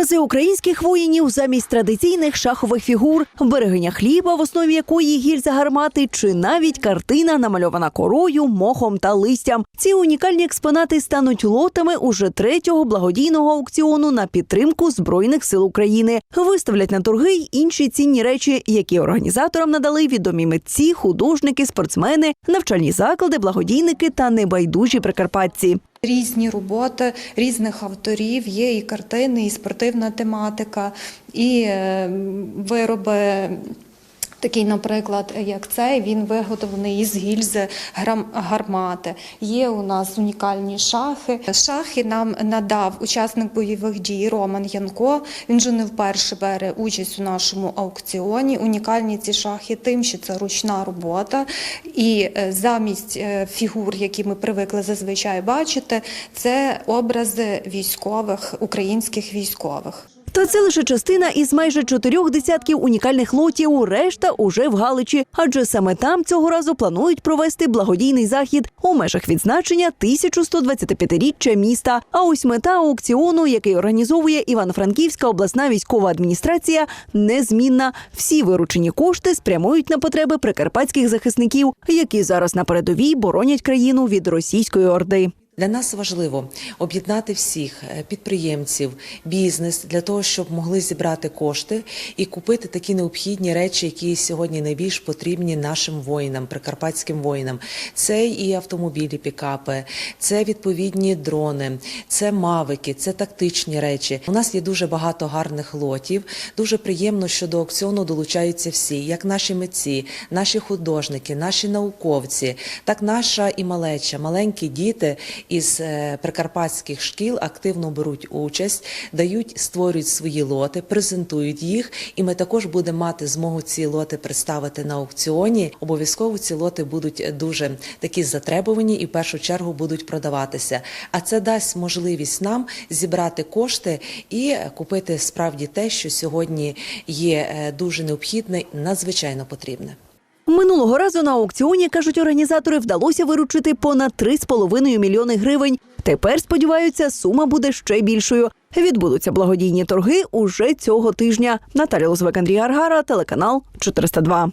Образи українських воїнів замість традиційних шахових фігур, берегиня хліба, в основі якої гільза гармати, чи навіть картина, намальована корою, мохом та листям. Ці унікальні експонати стануть лотами уже третього благодійного аукціону на підтримку збройних сил України. Виставлять на торги й інші цінні речі, які організаторам надали відомі митці, художники, спортсмени, навчальні заклади, благодійники та небайдужі прикарпатці. Різні роботи різних авторів, є і картини, і спортивна тематика, і е, вироби. Такий, наприклад, як цей, він виготовлений із гільзи гармати. Є у нас унікальні шахи. Шахи нам надав учасник бойових дій Роман Янко. Він вже не вперше бере участь у нашому аукціоні. Унікальні ці шахи тим, що це ручна робота. І е, замість е, фігур, які ми привикли зазвичай бачити, це образи військових, українських військових. Та це лише частина із майже чотирьох десятків унікальних лотів. Решта уже в Галичі, адже саме там цього разу планують провести благодійний захід у межах відзначення 1125-річчя міста. А ось мета аукціону, який організовує Івано-Франківська обласна військова адміністрація, незмінна. Всі виручені кошти спрямують на потреби прикарпатських захисників, які зараз на передовій боронять країну від російської орди. Для нас важливо об'єднати всіх е, підприємців, бізнес для того, щоб могли зібрати кошти і купити такі необхідні речі, які сьогодні найбільш потрібні нашим воїнам, прикарпатським воїнам. Це і автомобілі, пікапи, це відповідні дрони, це мавики, це тактичні речі. У нас є дуже багато гарних лотів. Дуже приємно, що до аукціону долучаються всі, як наші митці, наші художники, наші науковці, так наша і малеча, маленькі діти із е, прикарпатських шкіл активно беруть участь, дають, створюють свої лоти, презентують їх, і ми також будемо мати змогу ці лоти представити на аукціоні. Обов'язково ці лоти будуть дуже такі затребувані і в першу чергу будуть продаватися. А це дасть можливість нам зібрати кошти і купити справді те, що сьогодні є е, дуже необхідне, надзвичайно потрібне. Минулого разу на аукціоні, кажуть організатори, вдалося виручити понад 3,5 мільйони гривень. Тепер сподіваються, сума буде ще більшою. Відбудуться благодійні торги уже цього тижня. Наталя Лозвек, Андрій Аргара, телеканал 402.